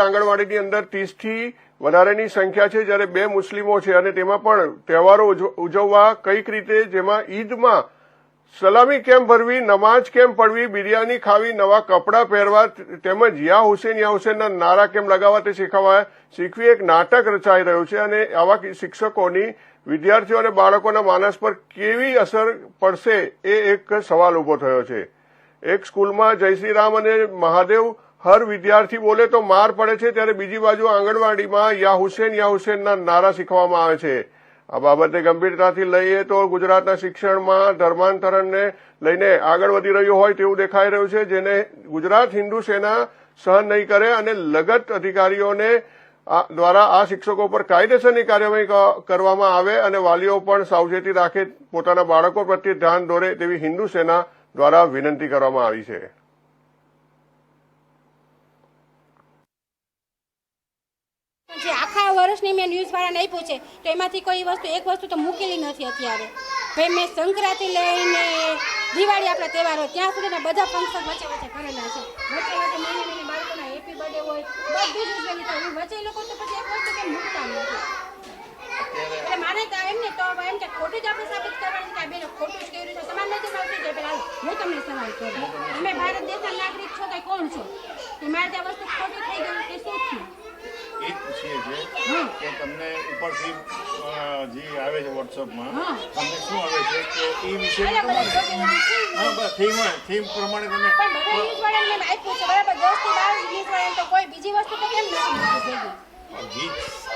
Total આંગણવાડીની અંદર ત્રીસથી વધારેની સંખ્યા છે જ્યારે બે મુસ્લિમો છે અને તેમાં પણ તહેવારો ઉજ- ઉજવવા કંઈક રીતે જેમાં ઈદમાં સલામી કેમ ભરવી નમાજ કેમ પડવી, બિરયાની ખાવી, નવા કપડાં પહેરવા તેમજ યા હુસેન યા હુસેનના નારા કેમ લગાવવા તે શીખવવા શીખવી એક નાટક રચાઈ રહ્યું છે અને આવા શિક્ષકોની વિદ્યાર્થીઓ અને બાળકોના માનસ પર કેવી અસર પડશે એ એક સવાલ ઊભો થયો છે. એક સ્કૂલમાં જય શ્રી રામ અને મહાદેવ હર વિદ્યાર્થી બોલે તો માર પડે છે ત્યારે બીજી બાજુ આંગણવાડીમાં યા હુસેન યા હુસેનના નારા શીખવામાં આવે છે. આ બાબતે ગંભીરતાથી લઈએ તો ગુજરાતના શિક્ષણમાં ધર્માંતરણને લઈને આગળ વધી રહ્યું હોય તેવું દેખાઈ રહ્યું છે, જેને ગુજરાત હિન્દુ સેના સહન નહીં કરે અને લગત અધિકારીઓને દ્વારા આ શિક્ષકો પર કાયદેસરની કાર્યવાહી કરવામાં આવે અને વાલીઓ પણ સાવચેતી રાખે પોતાના બાળકો પ્રત્યે ધ્યાન દોરે તેવી હિન્દુ સેના દ્વારા વિનંતી કરવામાં આવી છે જે આખા વર્ષની મેં ન્યૂઝવાળાને આપ્યું છે, તો એમાંથી કોઈ વસ્તુ, એક વસ્તુ તો મૂકેલી નથી અત્યારે. ભાઈ, મેં સંક્રાંતિ લઈને દિવાળી આપણા તહેવારો ત્યાં સુધીના બધા ફંક્શન વચ્ચે વચ્ચે કરેલા છે. વચ્ચે વચ્ચે મહિને મહિને બાળકોના હેપી બર્થડે હોય, બધું જ ઉજવેલી વચ્ચે લોકો તો પછી એક વસ્તુ કેમ મૂકતા નથી? એટલે મારે તો એમ ને, તો એમ કે ખોટું જ આપણે સાબિત કરવાનું કે બેને ખોટું જ કર્યું છે. સમાન નથી આવતી છે, પેલા હું તમને સવાલ કરું. તમે ભારત દેશના નાગરિક છો કે કોણ છો? કે મારે ત્યાં વસ્તુ ખોટું થઈ ગયું કે શું થયું? છીએ હમ. કે તમને ઉપરથી જે આવે છે વોટ્સઅપમાં. તમને શું આવે છે કે એ વિશે. હા બસ થીમ થીમ પ્રમાણે તમે પણ બધા ન્યૂઝવાળાને મેં આપ્યું છે બરાબર 10 થી બાર વાળાને તો કોઈ બીજી વસ્તુ તો કેમ નથી મૂકી ભેગી જી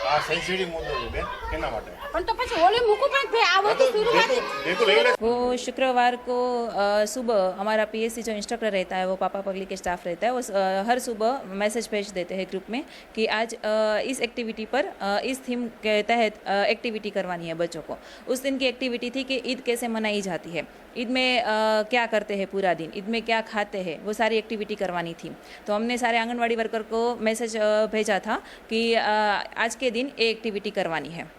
આ સેન્સિટિવ મુદ્દો છે બેન એના માટે પણ તો પછી ઓલી મૂકું પણ ભાઈ આ વસ્તુ શરૂઆત ભેગું ભેગું લઈ લે वो शुक्रवार को अ, सुबह हमारा पीएससी जो इंस्ट्रक्टर रहता है वो पापा पगली के स्टाफ रहता है वो अ, हर सुबह मैसेज भेज देते हैं ग्रुप में कि आज अ, इस एक्टिविटी पर अ, इस थीम के तहत अ, एक्टिविटी करवानी है बच्चों को उस दिन की एक्टिविटी थी कि ईद कैसे मनाई जाती है ईद में अ, क्या करते हैं पूरा दिन ईद में क्या खाते हैं वो सारी एक्टिविटी करवानी थी तो हमने सारे आंगनवाड़ी वर्कर को मैसेज अ, भेजा था कि अ, आज के दिन ये एक्टिविटी करवानी है।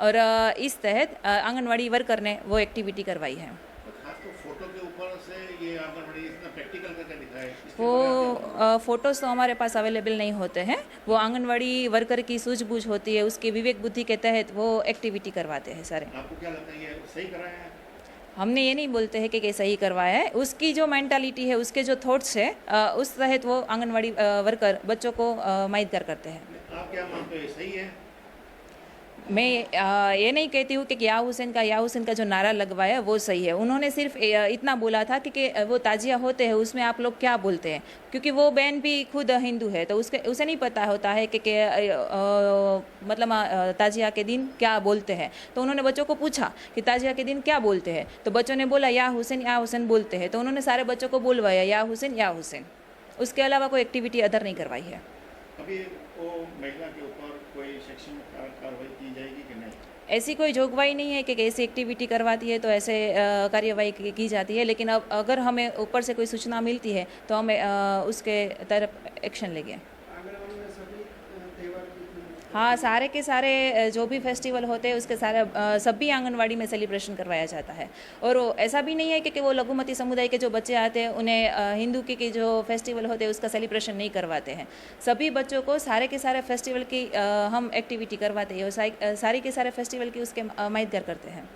और इस तहत आंगनवाड़ी वर्कर ने वो एक्टिविटी करवाई है। वो फ़ोटोज़ तो हमारे पास अवेलेबल नहीं होते हैं। वो आंगनवाड़ी वर्कर की सूझबूझ होती है, उसकी विवेक बुद्धि के तहत वो एक्टिविटी करवाते हैं सारे। आपको क्या लगता है, ये सही कराया है? हमने ये नहीं बोलते हैं कि, कैसे ही करवाया है। उसकी जो मेंटालिटी है उसके जो थॉट्स है उस तहत वो आंगनबाड़ी वर्कर बच्चों को माहितगार करते हैं। आप क्या मानते है मैं ये नहीं कहती हूँ कि या हुसैन का या हुसैन का जो नारा लगवाया वो सही है। उन्होंने सिर्फ़ इतना बोला था कि, कि वो ताजिया होते हैं उसमें आप लोग क्या बोलते हैं? क्योंकि वो बहन भी खुद हिंदू है तो उसके उसे नहीं पता होता है कि, कि अ, मतलब ताजिया के दिन क्या बोलते हैं। तो उन्होंने बच्चों को पूछा कि ताजिया के दिन क्या बोलते हैं? तो बच्चों ने बोला या हुसैन या हुसैन बोलते हैं। तो उन्होंने सारे बच्चों को बोलवाया या हुसैन या हुसैन। उसके अलावा कोई एक्टिविटी अदर नहीं करवाई है। के ऊपर कोई ऐसी कोई जोगवाई नहीं है कि ऐसी एक्टिविटी करवाती है तो ऐसे कार्यवाही की जाती है, लेकिन अब अगर हमें ऊपर से कोई सूचना मिलती है तो हम उसके तरफ़ एक्शन लेंगे। हाँ सारे के सारे जो भी फेस्टिवल होते हैं उसके सारे सब भी आंगनवाड़ी में सेलिब्रेशन करवाया जाता है। और ऐसा भी नहीं है कि, कि वो लघुमती समुदाय के जो बच्चे आते हैं उन्हें हिंदू के, जो फेस्टिवल होते हैं उसका सेलिब्रेशन नहीं करवाते हैं। सभी बच्चों को सारे के सारे फेस्टिवल की हम एक्टिविटी करवाते हैं और सारे के सारे फेस्टिवल की उसके माहितगार करते हैं।